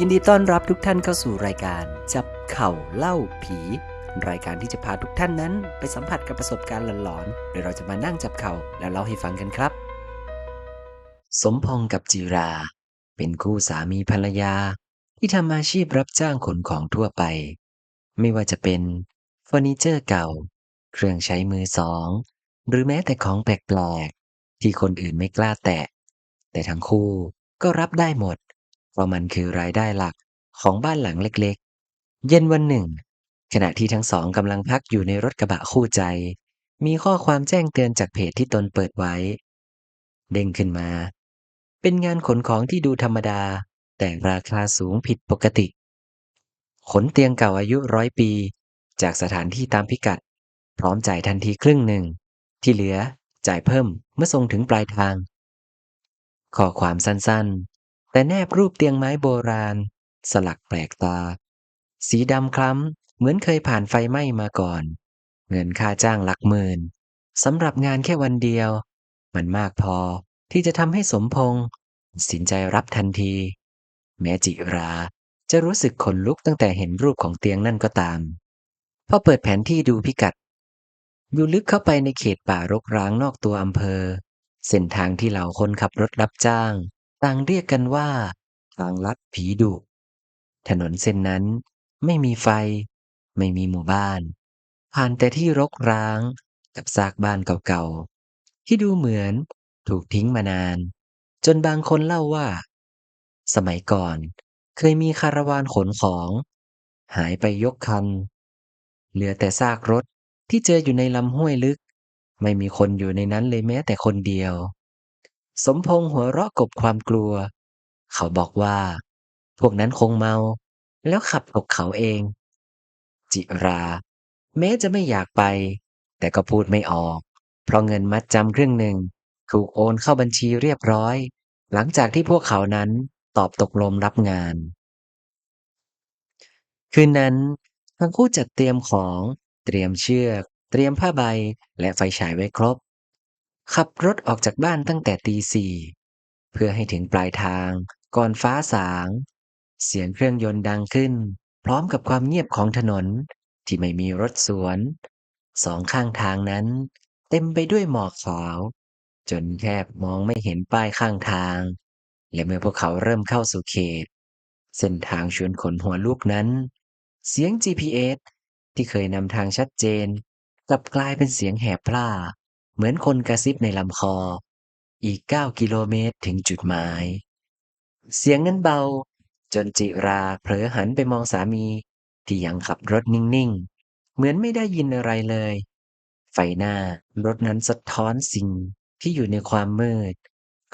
ยินดีต้อนรับทุกท่านเข้าสู่รายการ จับเข่าเล่าผี รายการที่จะพาทุกท่านนั้น ไปสัมผัสกับประสบการณ์หลอนๆโดยเราจะมานั่งจับเข่าแล้วเล่าให้ฟังกันครับ สมพงษ์กับจิรา เป็นคู่สามีภรรยา ที่ทำอาชีพรับจ้างขนของทั่วไป ไม่ว่าจะเป็นเฟอร์นิเจอร์เก่า เครื่องใช้มือสอง หรือแม้แต่ของแปลกๆที่คนอื่นไม่กล้าแตะ แต่ทั้งคู่ก็รับได้หมด เพราะมันคือรายได้หลักของบ้านหลังเล็กๆ เย็นวันหนึ่ง ขณะที่ทั้งสองกำลังพักอยู่ในรถกระบะคู่ใจ มีข้อความแจ้งเตือนจากเพจที่ตนเปิดไว้ เด้งขึ้นมา เป็นงานขนของที่ดูธรรมดา แต่ราคาสูงผิดปกติ ขนเตียงเก่าอายุร้อยปี จากสถานที่ตามพิกัด พร้อมจ่ายทันทีครึ่งหนึ่ง ที่เหลือจ่ายเพิ่มเมื่อส่งถึงปลายทางข้อความสั้นๆ แต่แนบรูปเตียงไม้โบราณ สลักแปลกตา สีดำคล้ำเหมือนเคยผ่านไฟไหม้มาก่อน เงินค่าจ้างหลักหมื่นสำหรับงานแค่วันเดียว มันมากพอที่จะทำให้สมพงษ์ตัดสินใจรับทันที แม้จิราจะรู้สึกขนลุกตั้งแต่เห็นรูปของเตียงนั่นก็ตามพอเปิดแผนที่ดูพิกัด อยู่ลึกเข้าไปในเขตป่ารกร้างนอกตัวอำเภอ เส้นทางที่เหล่าคนขับรถรับจ้าง ต่างเรียกกันว่า ทางลัดผีดุ ถนนเส้นนั้นไม่มีไฟ ไม่มีหมู่บ้าน ผ่านแต่ที่รกร้างกับซากบ้านเก่าๆ ที่ดูเหมือนถูกทิ้งมานาน จนบางคนเล่าว่า สมัยก่อนเคยมีคาราวานขนของ หายไปยกคัน เหลือแต่ซากรถที่เจออยู่ในลำห้วยลึก ไม่มีคนอยู่ในนั้นเลยแม้แต่คนเดียว สมพงษ์หัวเราะกบความกลัว เขาบอกว่า พวกนั้นคงเมา แล้วขับตกเขาเอง จิรา แม้จะไม่อยากไป แต่ก็พูดไม่ออก เพราะเงินมัดจำครึ่งหนึ่ง ถูกโอนเข้าบัญชีเรียบร้อย หลังจากที่พวกเขานั้นตอบตกลงรับงาน คืนนั้นทั้งคู่จัดเตรียมของ เตรียมเชือก เตรียมผ้าใบและไฟฉายไว้ครบ ขับรถออกจากบ้านตั้งแต่ตีสี่เพื่อให้ถึงปลายทาง ก่อนฟ้าสาง เสียงเครื่องยนต์ดังขึ้น พร้อมกับความเงียบของถนนที่ไม่มีรถสวน สองข้างทางนั้น เต็มไปด้วยหมอกขาว จนแทบมองไม่เห็นป้ายข้างทาง และเมื่อพวกเขาเริ่มเข้าสู่เขต เส้นทางชวนขนหัวลูกนั้น เสียง GPS ที่เคยนำทางชัดเจน กลับกลายเป็นเสียงแหบพร่า เหมือนคนกระซิบในลำคอ อีก9กิโลเมตรถึงจุดหมาย เสียงนั้นเบา จนจิราเผลอหันไปมองสามี ที่ยังขับรถนิ่งๆ เหมือนไม่ได้ยินอะไรเลย ไฟหน้ารถนั้นสะท้อนสิ่งที่อยู่ในความมืด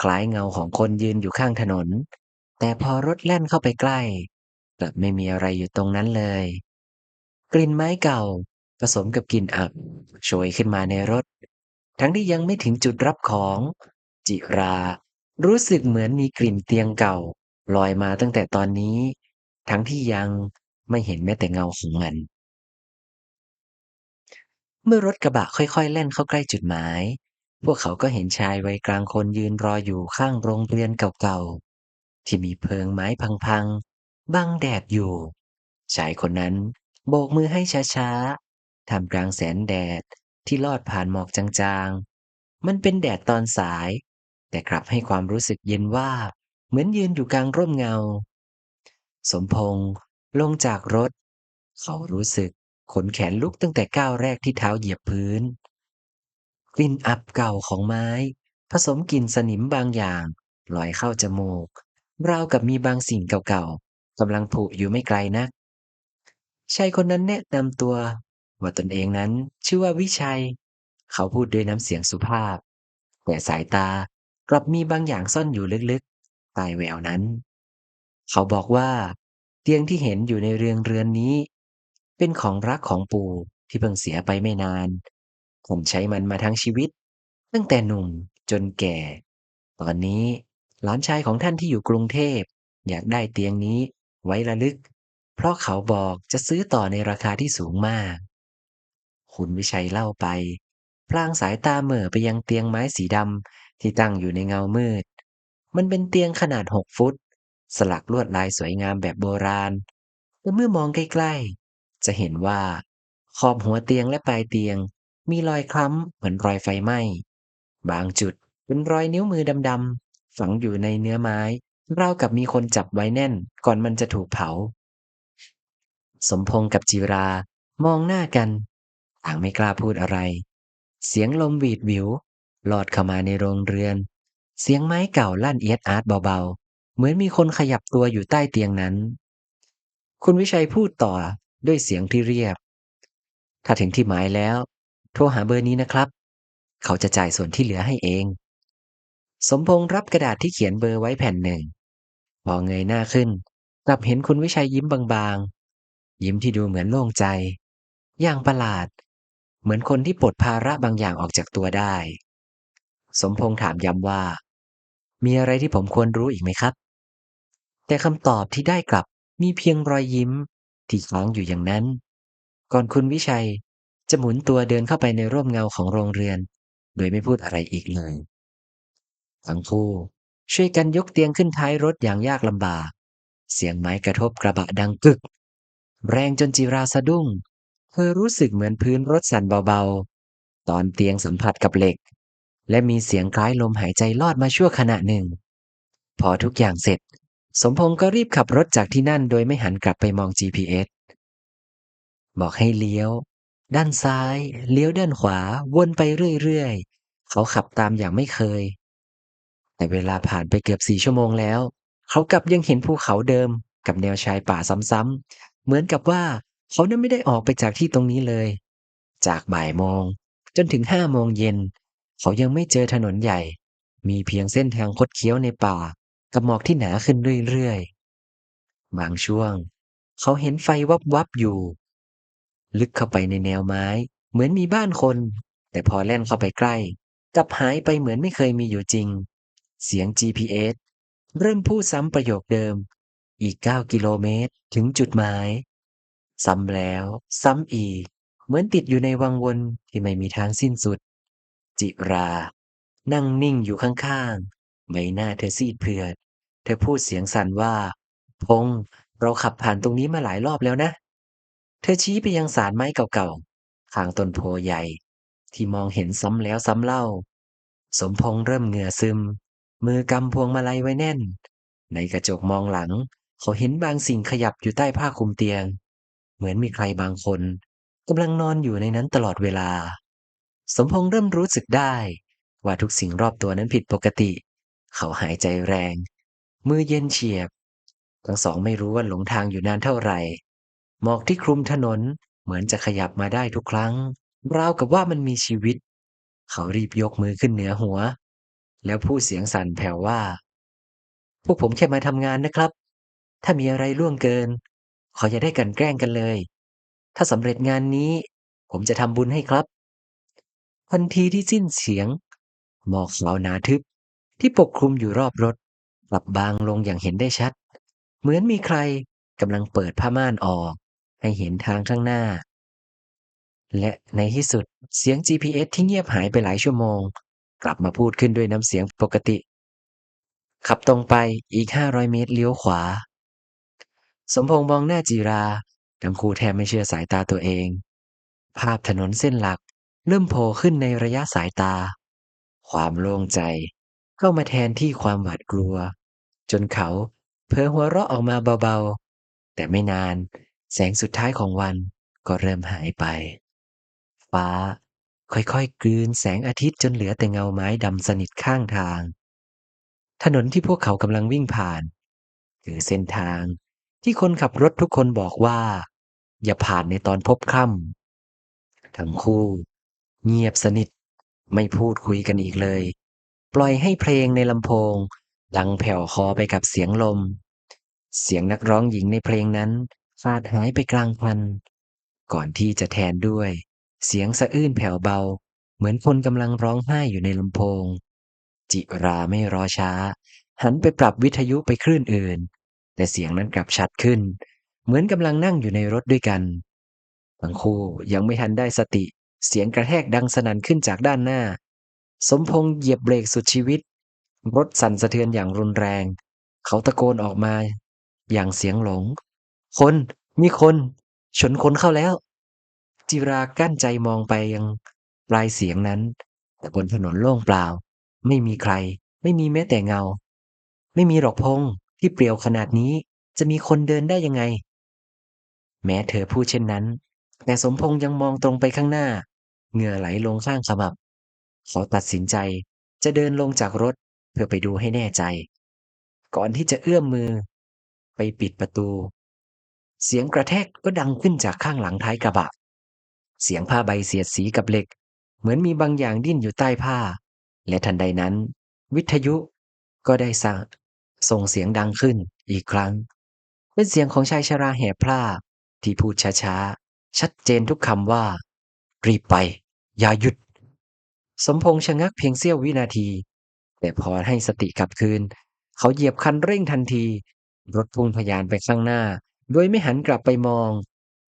คล้ายเงาของคนยืนอยู่ข้างถนน แต่พอรถแล่นเข้าไปใกล้กลับไม่มีอะไรอยู่ตรงนั้นเลย กลิ่นไม้เก่า ผสมกับกลิ่นอับโชยขึ้นมาในรถ ทั้งที่ยังไม่ถึงจุดรับของ จิรา รู้สึกเหมือนมีกลิ่นเตียงเก่า ลอยมาตั้งแต่ตอนนี้ ทั้งที่ยังไม่เห็นแม้แต่เงาของมัน เมื่อรถกระบะค่อยๆแล่นเข้าใกล้จุดหมาย พวกเขาก็เห็นชายวัยกลางคนยืนรออยู่ข้างโรงเรียนเก่าๆ ที่มีเพิงไม้พังๆ บังแดดอยู่ ชายคนนั้นโบกมือให้ช้าๆท่ามกลางแสงแดด ที่ลอดผ่านหมอกจางๆ มันเป็นแดดตอนสาย แต่กลับให้ความรู้สึกเย็นว่า เหมือนยืนอยู่กลางร่มเงา สมพงษ์ลงจากรถ เขารู้สึกขนแขนลุกตั้งแต่ก้าวแรกที่เท้าเหยียบพื้น กลิ่นอับเก่าของไม้ ผสมกลิ่นสนิมบางอย่างลอยเข้าจมูกราวกับมีบางสิ่งเก่าๆกำลังผุอยู่ไม่ไกลนักชายคนนั้นแนะนำตัว ว่าตนเองนั้นชื่อว่าวิชัย เขาพูดด้วยน้ำเสียงสุภาพ แต่สายตากลับมีบางอย่างซ่อนอยู่ลึกๆใต้แววนั้น เขาบอกว่า เตียงที่เห็นอยู่ในเรืองเรือนนี้ เป็นของรักของปู่ที่เพิ่งเสียไปไม่นาน ผมใช้มันมาทั้งชีวิต ตั้งแต่หนุ่มจนแก่ ตอนนี้หลานชายของท่านที่อยู่กรุงเทพ อยากได้เตียงนี้ไว้ระลึก เพราะเขาบอกจะซื้อต่อในราคาที่สูงมาก คุณวิชัยเล่าไป พลางสายตาเหม่อไปยังเตียงไม้สีดำที่ตั้งอยู่ในเงามืด มันเป็นเตียงขนาดหกฟุต สลักลวดลายสวยงามแบบโบราณแต่เมื่อมองใกล้ๆ จะเห็นว่า ขอบหัวเตียงและปลายเตียง มีรอยคล้ำเหมือนรอยไฟไหม้ บางจุดเป็นรอยนิ้วมือดำๆฝังอยู่ในเนื้อไม้ราวกับมีคนจับไว้แน่นก่อนมันจะถูกเผา สมพงษ์กับจิรา มองหน้ากัน ต่างไม่กล้าพูดอะไร เสียงลมหวีดวิวลอดเข้ามาในโรงเรือน เสียงไม้เก่าลั่นเอียดอาร์ตเบาๆ เหมือนมีคนขยับตัวอยู่ใต้เตียงนั้น คุณวิชัยพูดต่อด้วยเสียงที่เรียบ ถ้าถึงที่หมายแล้ว โทรหาเบอร์นี้นะครับ เขาจะจ่ายส่วนที่เหลือให้เอง สมพงษ์รับกระดาษที่เขียนเบอร์ไว้แผ่นหนึ่ง พอเงยหน้าขึ้น กลับเห็นคุณวิชัยยิ้มบางๆ ยิ้มที่ดูเหมือนโล่งใจ อย่างประหลาด เหมือนคนที่ปลดภาระบางอย่างออกจากตัวได้ สมพงษ์ถามย้ำว่า มีอะไรที่ผมควรรู้อีกไหมครับ แต่คำตอบที่ได้กลับมีเพียงรอยยิ้ม ที่ค้างอยู่อย่างนั้น ก่อนคุณวิชัยจะหมุนตัวเดินเข้าไปในร่มเงาของโรงเรือน โดยไม่พูดอะไรอีกเลยทั้งคู่ช่วยกันยกเตียงขึ้นท้ายรถอย่างยากลำบาก เสียงไม้กระทบกระบะดังกึก แรงจนจีราสะดุ้ง เธอรู้สึกเหมือนพื้นรถสั่นเบาๆ ตอนเตียงสัมผัสกับเหล็ก และมีเสียงคล้ายลมหายใจลอดมาชั่วขณะหนึ่ง พอทุกอย่างเสร็จ สมพงษ์ก็รีบขับรถจากที่นั่นโดยไม่หันกลับไปมอง GPS บอกให้เลี้ยว ด้านซ้าย เลี้ยวด้านขวา วนไปเรื่อยๆ เขาขับตามอย่างไม่เคย แต่เวลาผ่านไปเกือบสี่ชั่วโมงแล้ว เขากลับยังเห็นภูเขาเดิมกับแนวชายป่าซ้ำๆเหมือนกับว่า เขานั้นไม่ได้ออกไปจากที่ตรงนี้เลย จากบ่ายโมง จนถึงห้าโมงเย็น เขายังไม่เจอถนนใหญ่ มีเพียงเส้นทางคดเคี้ยวในป่า กับหมอกที่หนาขึ้นเรื่อยๆ บางช่วง เขาเห็นไฟวับวับๆอยู่ ลึกเข้าไปในแนวไม้ เหมือนมีบ้านคน แต่พอแล่นเข้าไปใกล้กลับหายไปเหมือนไม่เคยมีอยู่จริง เสียง GPS เริ่มพูดซ้ำประโยคเดิม อีก 9 กิโลเมตรถึงจุดหมาย ซ้ำแล้ว ซ้ำอีก เหมือนติดอยู่ในวังวนที่ไม่มีทางสิ้นสุด จิรา นั่งนิ่งอยู่ข้างๆใบหน้าเธอซีดเผือด เธอพูดเสียงสั่นว่า พง เราขับผ่านตรงนี้มาหลายรอบแล้วนะ เธอชี้ไปยังสารไม้เก่าๆข้างต้นโพใหญ่ ที่มองเห็นซ้ำแล้วซ้ำเล่า สมพงษ์เริ่มเหงื่อซึม มือกำพวงมาลัยไว้แน่น ในกระจกมองหลัง เขาเห็นบางสิ่งขยับอยู่ใต้ผ้าคลุมเตียง เหมือนมีใครบางคนกำลังนอนอยู่ในนั้นตลอดเวลา สมพงษ์เริ่มรู้สึกได้ ว่าทุกสิ่งรอบตัวนั้นผิดปกติ เขาหายใจแรง มือเย็นเฉียบ ทั้งสองไม่รู้ว่าหลงทางอยู่นานเท่าไหร่ หมอกที่คลุมถนนเหมือนจะขยับมาได้ทุกครั้ง ราวกับว่ามันมีชีวิต เขารีบยกมือขึ้นเหนือหัว แล้วพูดเสียงสั่นแผ่วว่า พวกผมแค่มาทำงานนะครับ ถ้ามีอะไรล่วงเกิน ขออย่าได้กลันแกล้งกันเลย ถ้าสำเร็จงานนี้ ผมจะทำบุญให้ครับทันทีที่สิ้นเสียง หมอกขาวหนาทึบที่ปกคลุมอยู่รอบรถกลับบางลงอย่างเห็นได้ชัด เหมือนมีใครกำลังเปิดผ้าม่านออก ให้เห็นทางข้างหน้า และในที่สุดเสียง GPS ที่เงียบหายไปหลายชั่วโมง กลับมาพูดขึ้นด้วยน้ำเสียงปกติ ขับตรงไปอีก 500 เมตรเลี้ยวขวา สมพงษ์มองหน้าจีรา ทั้งคู่แทบไม่เชื่อสายตาตัวเอง ภาพถนนเส้นหลักเริ่มโผล่ขึ้นในระยะสายตา ความโล่งใจเข้ามาแทนที่ความหวาดกลัว จนเขาเพ้อหัวเราะออกมาเบาๆ แต่ไม่นานแสงสุดท้ายของวันก็เริ่มหายไป ฟ้าค่อยๆกลืนแสงอาทิตย์จนเหลือแต่เงาไม้ดำสนิทข้างทาง ถนนที่พวกเขากำลังวิ่งผ่าน คือเส้นทาง ที่คนขับรถทุกคนบอกว่า อย่าผ่านในตอนพบค่ำทั้งคู่ เงียบสนิท ไม่พูดคุยกันอีกเลย ปล่อยให้เพลงในลำโพงดังแผ่วคอไปกับเสียงลม เสียงนักร้องหญิงในเพลงนั้นฟาดหายไปกลางพัน ก่อนที่จะแทนด้วย เสียงสะอื้นแผ่วเบา เหมือนคนกำลังร้องไห้อยู่ในลำโพง จิราไม่รอช้า หันไปปรับวิทยุไปคลื่นอื่น แต่เสียงนั้นกลับชัดขึ้น เหมือนกำลังนั่งอยู่ในรถด้วยกัน ทั้งคู่ยังไม่ทันได้สติ เสียงกระแทกดังสนั่นขึ้นจากด้านหน้า สมพงษ์เหยียบเบรกสุดชีวิต รถสั่นสะเทือนอย่างรุนแรง เขาตะโกนออกมา อย่างเสียงหลง คนมีคนชนคนเข้าแล้ว จิรากั้นใจมองไปยังปลายเสียงนั้น แต่บนถนนโล่งเปล่า ไม่มีใคร ไม่มีแม้แต่เงา ไม่มีหรอกพงษ์ ที่เปลี่ยวขนาดนี้จะมีคนเดินได้ยังไง แม้เธอพูดเช่นนั้น แต่สมพงษ์ยังมองตรงไปข้างหน้า เหงื่อไหลลงข้างขมับเขาตัดสินใจจะเดินลงจากรถเพื่อไปดูให้แน่ใจ ก่อนที่จะเอื้อมมือ ไปปิดประตู เสียงกระแทกก็ดังขึ้นจากข้างหลังท้ายกระบะ เสียงผ้าใบเสียดสีกับเหล็ก เหมือนมีบางอย่างดิ้นอยู่ใต้ผ้า และทันใดนั้น วิทยุก็ได้สั่ง ส่งเสียงดังขึ้นอีกครั้ง เป็นเสียงของชายชราแหบพร่าที่พูดช้าๆ ชัดเจนทุกคำว่า รีบไป อย่าหยุด สมพงษ์ชะงักเพียงเสี้ยววินาที แต่พอให้สติกลับคืน เขาเหยียบคันเร่งทันที รถพุ่งพยานไปข้างหน้า โดยไม่หันกลับไปมอง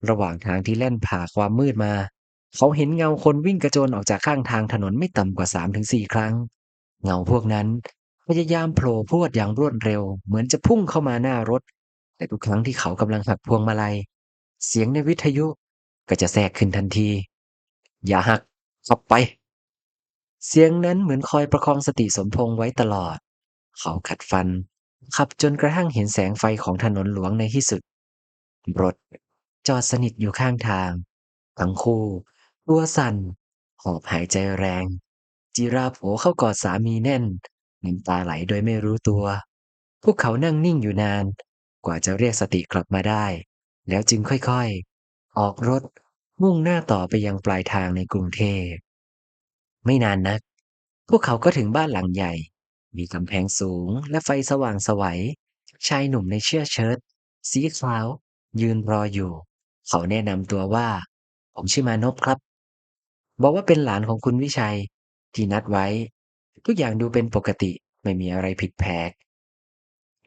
ระหว่างทางที่แล่นผ่าความมืดมา เขาเห็นเงาคนวิ่งกระโจนออกจากข้างทางถนนไม่ต่ำกว่าสามถึงสี่ครั้ง เงาพวกนั้น พยายามโผล่พรวดอย่างรวดเร็ว เหมือนจะพุ่งเข้ามาหน้ารถ แต่ทุกครั้งที่เขากำลังหักพวงมาลัย เสียงในวิทยุก็จะแทรกขึ้นทันที อย่าหักขับไป เสียงนั้นเหมือนคอยประคองสติสมพงษ์ไว้ตลอด เขาขัดฟัน ขับจนกระทั่งเห็นแสงไฟของถนนหลวงในที่สุด รถจอดสนิทอยู่ข้างทาง ทั้งคู่ ตัวสั่น หอบหายใจแรง จิราโผเข้ากอดสามีแน่น น้ำตาไหลโดยไม่รู้ตัว พวกเขานั่งนิ่งอยู่นาน กว่าจะเรียกสติกลับมาได้ แล้วจึงค่อยๆ ออกรถมุ่งหน้าต่อไปยังปลายทางในกรุงเทพ ไม่นานนัก พวกเขาก็ถึงบ้านหลังใหญ่ มีกำแพงสูงและไฟสว่างสวัย ชายหนุ่มในเสื้อเชิ้ตสีขาว ยืนรออยู่ เขาแนะนำตัวว่า ผมชื่อมานพครับ บอกว่าเป็นหลานของคุณวิชัย ที่นัดไว้ ทุกอย่างดูเป็นปกติไม่มีอะไรผิดแผก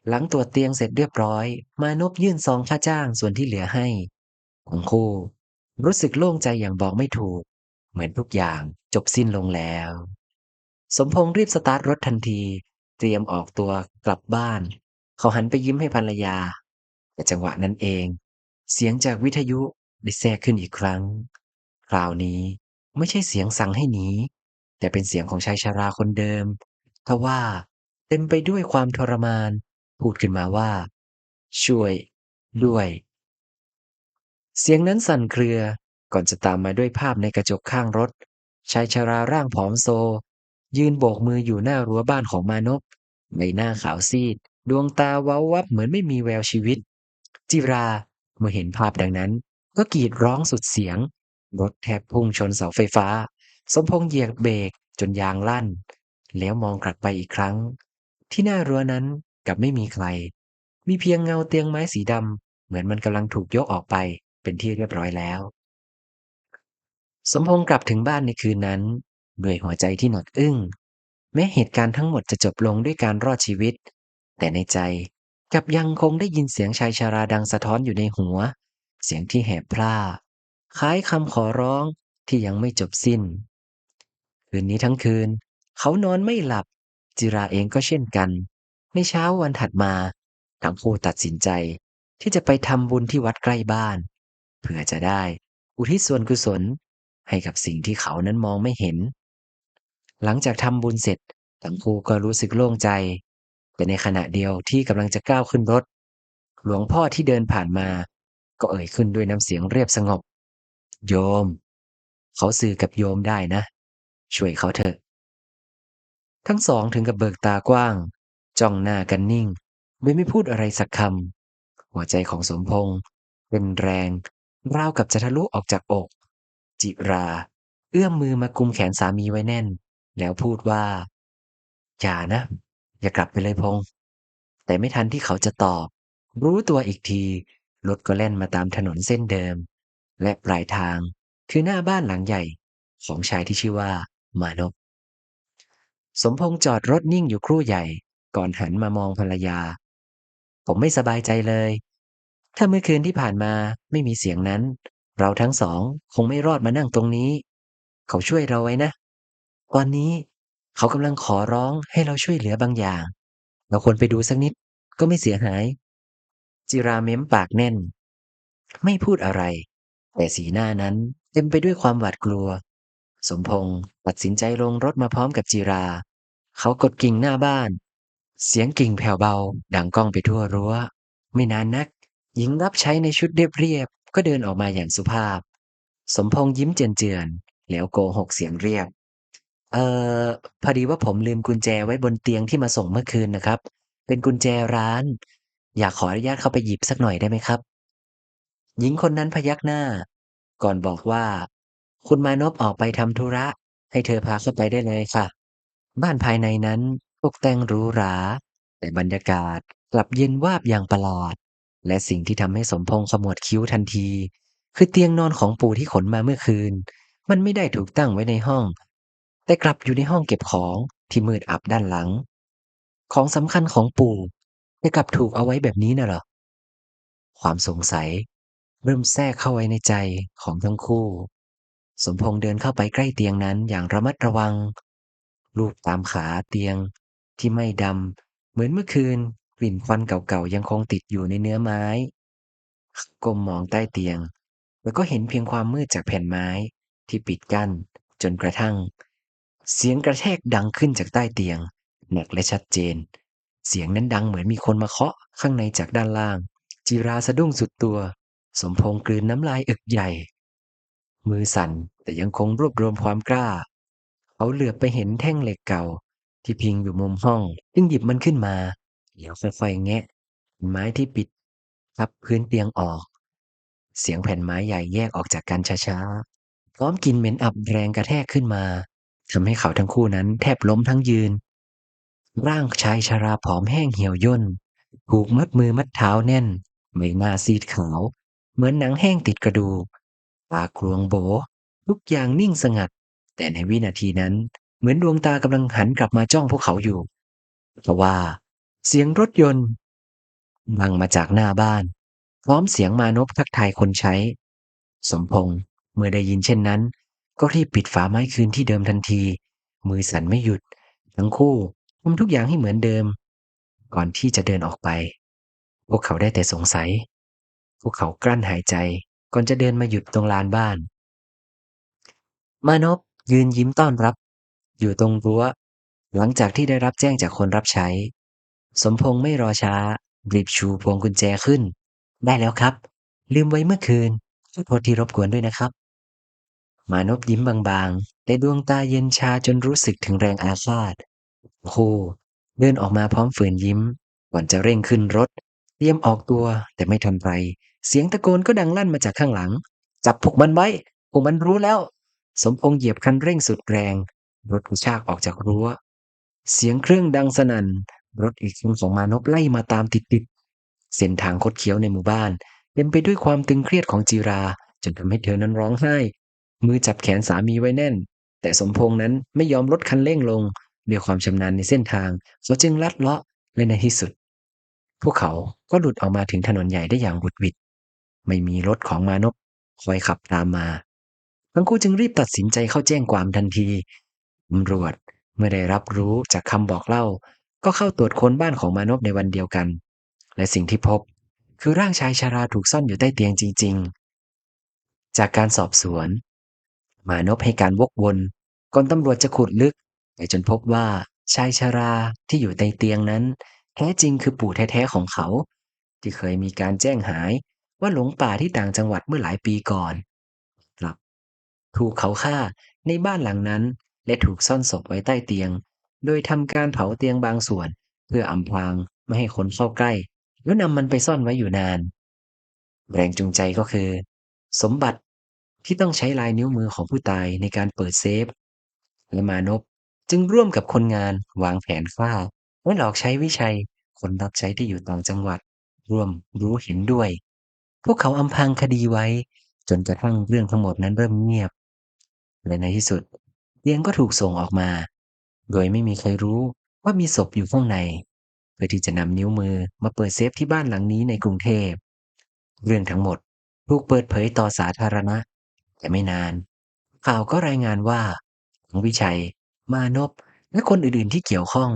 หลังตรวจเตียงเสร็จเรียบร้อย มานพยื่นซองค่าจ้างส่วนที่เหลือให้ทั้งคู่ รู้สึกโล่งใจอย่างบอกไม่ถูก เหมือนทุกอย่างจบสิ้นลงแล้ว สมพงษ์รีบสตาร์ทรถทันที เตรียมออกตัวกลับบ้าน เขาหันไปยิ้มให้ภรรยา แต่จังหวะนั้นเอง เสียงจากวิทยุได้แทรกขึ้นอีกครั้ง คราวนี้ไม่ใช่เสียงสั่งให้หนี แต่เป็นเสียงของชายชราคนเดิมทว่าเต็มไปด้วยความทรมาน พูดขึ้นมาว่า ช่วย ด้วย เสียงนั้นสั่นเครือ ก่อนจะตามมาด้วยภาพในกระจกข้างรถ ชายชราร่างผอมโซ ยืนโบกมืออยู่หน้ารั้วบ้านของมานพใบหน้าขาวซีด ดวงตาเว้าวับเหมือนไม่มีแววชีวิต จิราเมื่อเห็นภาพดังนั้น ก็กรีดร้องสุดเสียง รถแทบพุ่งชนเสาไฟฟ้า สมพงษ์เหยียบเบรกจนยางลั่น แล้วมองกลับไปอีกครั้ง ที่หน้ารั้วนั้นกลับไม่มีใคร มีเพียงเงาเตียงไม้สีดำเหมือนมันกำลังถูกยกออกไปเป็นที่เรียบร้อยแล้ว สมพงษ์กลับถึงบ้านในคืนนั้นด้วยหัวใจที่หนวกอึ้ง แม้เหตุการณ์ทั้งหมดจะจบลงด้วยการรอดชีวิต แต่ในใจกลับยังคงได้ยินเสียงชายชาราดังสะท้อนอยู่ในหัว เสียงที่แหบพร่าคล้ายคำขอร้องที่ยังไม่จบสิ้น คืนนี้ทั้งคืน เขานอนไม่หลับ จิราเองก็เช่นกัน ในเช้าวันถัดมาทั้งคู่ตัดสินใจ ที่จะไปทำบุญที่วัดใกล้บ้าน เพื่อจะได้ อุทิศส่วนกุศลให้กับสิ่งที่เขานั้นมองไม่เห็น หลังจากทำบุญเสร็จทั้งคู่ก็รู้สึกโล่งใจ แต่ในขณะเดียวที่กำลังจะก้าวขึ้นรถ หลวงพ่อที่เดินผ่านมา ก็เอ่ยขึ้นด้วยน้ำเสียงเรียบสงบ โยม เขาสื่อกับโยมได้นะ ช่วยเขาเถอะ ทั้งสองถึงกับเบิกตากว้าง จ้องหน้ากันนิ่ง โดยไม่พูดอะไรสักคำหัวใจของสมพงษ์เป็นแรงราวกับจะทะลุออกจากอก จิรา เอื้อมมือมากุมแขนสามีไว้แน่น แล้วพูดว่า อย่านะ อย่ากลับไปเลยพงษ์แต่ไม่ทันที่เขาจะตอบ รู้ตัวอีกทีรถก็แล่นมาตามถนนเส้นเดิม และปลายทางคือหน้าบ้านหลังใหญ่ของชายที่ชื่อว่า มานพสมพงษ์จอดรถนิ่งอยู่ครู่ใหญ่ ก่อนหันมามองภรรยา ผมไม่สบายใจเลย ถ้าเมื่อคืนที่ผ่านมาไม่มีเสียงนั้น เราทั้งสองคงไม่รอดมานั่งตรงนี้ เขาช่วยเราไว้นะ ตอนนี้เขากำลังขอร้องให้เราช่วยเหลือบางอย่าง เราควรไปดูสักนิดก็ไม่เสียหาย จิราเม้มปากแน่น ไม่พูดอะไร แต่สีหน้านั้นเต็มไปด้วยความหวาดกลัว สมพงษ์ตัดสินใจลงรถมาพร้อมกับจิรา เขากดกิ่งหน้าบ้าน เสียงกิ่งแผ่วเบา ดังก้องไปทั่วรั้ว ไม่นานนัก หญิงรับใช้ในชุดเรียบๆก็เดินออกมาอย่างสุภาพ สมพงษ์ยิ้มเจือนๆแล้วโกหกเสียงเรียบเอ่อพอดีว่าผมลืมกุญแจไว้บนเตียงที่มาส่งเมื่อคืนนะครับ เป็นกุญแจร้าน อยากขออนุญาตเข้าไปหยิบสักหน่อยได้ไหมครับ หญิงคนนั้นพยักหน้า ก่อนบอกว่า คุณมานพออกไปทำธุระ ให้เธอพาเข้าไปได้เลยค่ะ บ้านภายในนั้นตกแต่งหรูหรา แต่บรรยากาศกลับเย็นวาบอย่างประหลาด และสิ่งที่ทำให้สมพงษ์ขมวดคิ้วทันที คือเตียงนอนของปู่ที่ขนมาเมื่อคืน มันไม่ได้ถูกตั้งไว้ในห้อง แต่กลับอยู่ในห้องเก็บของที่มืดอับด้านหลัง ของสำคัญของปู่แต่กลับถูกเอาไว้แบบนี้น่ะเหรอ ความสงสัย เริ่มแทรกเข้าไว้ในใจของทั้งคู่ สมพงษ์เดินเข้าไปใกล้เตียงนั้นอย่างระมัดระวัง ลูบตามขาเตียงที่ไม่ดำ เหมือนเมื่อคืน กลิ่นควันเก่าๆยังคงติดอยู่ในเนื้อไม้ก้มมองใต้เตียง แล้วก็เห็นเพียงความมืดจากแผ่นไม้ที่ปิดกั้น จนกระทั่ง เสียงกระแทกดังขึ้นจากใต้เตียง หนักและชัดเจน เสียงนั้นดังเหมือนมีคนมาเคาะข้างในจากด้านล่างจิราสะดุ้งสุดตัว สมพงษ์กลืนน้ำลายอึกใหญ่ มือสั่นแต่ยังคงรวบรวมความกล้า เขาเหลือบไปเห็นแท่งเหล็กเก่า ที่พิงอยู่มุมห้อง จึงหยิบมันขึ้นมาแล้วค่อยๆแงะไม้ที่ปิดทับพื้นเตียงออก เสียงแผ่นไม้ใหญ่แยกออกจากกันช้าๆ พร้อมกินเหม็นอับแรงกระแทกขึ้นมาทำให้เขาทั้งคู่นั้นแทบล้มทั้งยืน ร่างชายชราผอมแห้งเหี่ยวย่น ถูกมัดมือมัดเท้าแน่นใบหน้าซีดขาว เหมือนหนังแห้งติดกระดูก ตากลวงโบ ทุกอย่างนิ่งสงัด แต่ในวินาทีนั้นเหมือนดวงตากำลังหันกลับมาจ้องพวกเขาอยู่เพราะว่า เสียงรถยนต์ดังมาจากหน้าบ้าน พร้อมเสียงมานพทักทายคนใช้ สมพงษ์เมื่อได้ยินเช่นนั้น ก็รีบปิดฝาไม้คืนที่เดิมทันที มือสั่นไม่หยุด ทั้งคู่ทำทุกอย่างให้เหมือนเดิม ก่อนที่จะเดินออกไป พวกเขาได้แต่สงสัย พวกเขากลั้นหายใจ ก่อนจะเดินมาหยุดตรงลานบ้าน มานพยืนยิ้มต้อนรับ อยู่ตรงรั้ว หลังจากที่ได้รับแจ้งจากคนรับใช้ สมพงษ์ไม่รอช้ารีบชูพวงกุญแจขึ้น ได้แล้วครับ ลืมไว้เมื่อคืนขอโทษที่รบกวนด้วยนะครับ มานพยิ้มบางๆแต่ดวงตาเย็นชาจนรู้สึกถึงแรงอาฆาตคู่เดินออกมาพร้อมฝืนยิ้ม ก่อนจะเร่งขึ้นรถ เตรียมออกตัวแต่ไม่ทันไร เสียงตะโกนก็ดังลั่นมาจากข้างหลัง จับพวกมันไว้ พวกมันรู้แล้ว สมพงษ์เหยียบคันเร่งสุดแรง รถกระชากออกจากรั้ว เสียงเครื่องดังสนั่น รถอีกคันของมานพไล่มาตามติดๆ เส้นทางคดเคี้ยวในหมู่บ้าน เต็มไปด้วยความตึงเครียดของจีรา จนทำให้เธอนั้นร้องไห้ มือจับแขนสามีไว้แน่น แต่สมพงษ์นั้นไม่ยอมลดคันเร่งลงด้วยความชำนาญในเส้นทางเขาจึงลัดเลาะและในที่สุด พวกเขาก็หลุดออกมาถึงถนนใหญ่ได้อย่างบุดหวิด ไม่มีรถของมานพคอยขับตามมา ทั้งคู่จึงรีบตัดสินใจเข้าแจ้งความทันทีตำรวจเมื่อได้รับรู้จากคำบอกเล่า ก็เข้าตรวจค้นบ้านของมานพในวันเดียวกัน และสิ่งที่พบคือร่างชายชาราถูกซ่อนอยู่ใต้เตียงจริง ๆ จากการสอบสวน มานพให้การวกวนก่อนตำรวจจะขุดลึกไปจนพบว่าชายชาราที่อยู่ในเตียงนั้น แท้จริงคือปู่แท้ๆของเขา ที่เคยมีการแจ้งหาย ว่าหลงป่าที่ต่างจังหวัดเมื่อหลายปีก่อนกลับถูกเขาฆ่าในบ้านหลังนั้น และถูกซ่อนศพไว้ใต้เตียง โดยทำการเผาเตียงบางส่วน เพื่ออำพรางไม่ให้คนเข้าใกล้ แล้วนำมันไปซ่อนไว้อยู่นาน แรงจูงใจก็คือ สมบัติที่ต้องใช้ลายนิ้วมือของผู้ตายในการเปิดเซฟและมานพจึงร่วมกับคนงานวางแผนฆ่าและหลอกใช้วิชัยคนรับใช้ที่อยู่ต่างจังหวัด ร่วมรู้เห็นด้วย พวกเขาอำพรางคดีไว้ จนกระทั่งเรื่องทั้งหมดนั้นเริ่มเงียบ และในที่สุดเตียงก็ถูกส่งออกมา โดยไม่มีใครรู้ว่ามีศพอยู่ข้างใน เพื่อที่จะนำนิ้วมือมาเปิดเซฟที่บ้านหลังนี้ในกรุงเทพ เรื่องทั้งหมดถูกเปิดเผยต่อสาธารณะ แต่ไม่นาน ข่าวก็รายงานว่าทั้งวิชัย มานพและคนอื่นๆที่เกี่ยวข้อง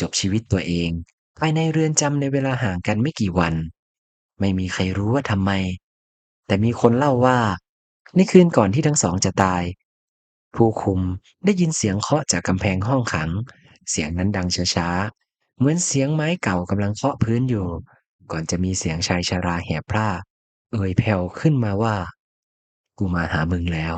จบชีวิตตัวเอง ภายในเรือนจำในเวลาห่างกันไม่กี่วัน ไม่มีใครรู้ว่าทำไม แต่มีคนเล่าว่า ในคืนก่อนที่ทั้งสองจะตาย ผู้คุมได้ยินเสียงเคาะจากกำแพงห้องขัง เสียงนั้นดังช้าๆ เหมือนเสียงไม้เก่ากำลังเคาะพื้นอยู่ ก่อนจะมีเสียงชายชราแหบพร่า เอ่ยแผ่วขึ้นมาว่า กูมาหามึงแล้ว